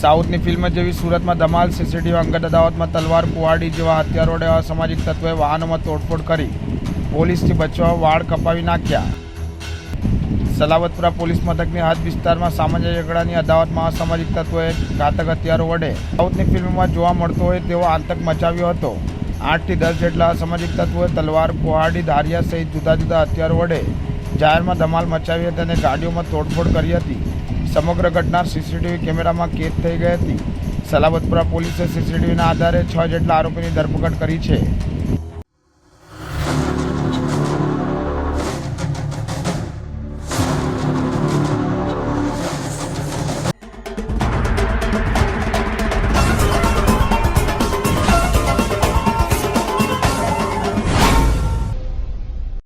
સાઉથની ફિલ્મ જેવી સુરતમાં ધમાલ, સીસીટીવી અંગત અદાવતમાં તલવાર, કુવાડી જેવા હથિયારો વડે સામાજિક તત્વોએ વાહનોમાં તોડફોડ કરી. પોલીસથી બચવા વાળ કપાવી નાખ્યા. સલાવતપુરા પોલીસ મથકની હદ વિસ્તારમાં સામાન્ય ઝઘડાની અદાવતમાં અસામાજિક તત્વોએ ઘાતક હથિયારો વડે. સાઉથની ફિલ્મમાં જોવા મળતો હોય તેવો આતંક મચાવ્યો હતો. આઠથી દસ જેટલા અસામાજિક તત્વોએ તલવાર કુહાડી ધારિયા સહિત જુદા જુદા હથિયારો વડે જાહેરમાં ધમાલ મચાવી હતી અને ગાડીઓમાં તોડફોડ કરી હતી. સમગ્ર ઘટના સીસીટીવી કેમેરામાં કેદ થઈ ગઈ હતી. સલાબતપુરા પોલીસે સીસીટીવીના આધારે છ જેટલા આરોપીની ધરપકડ કરી છે.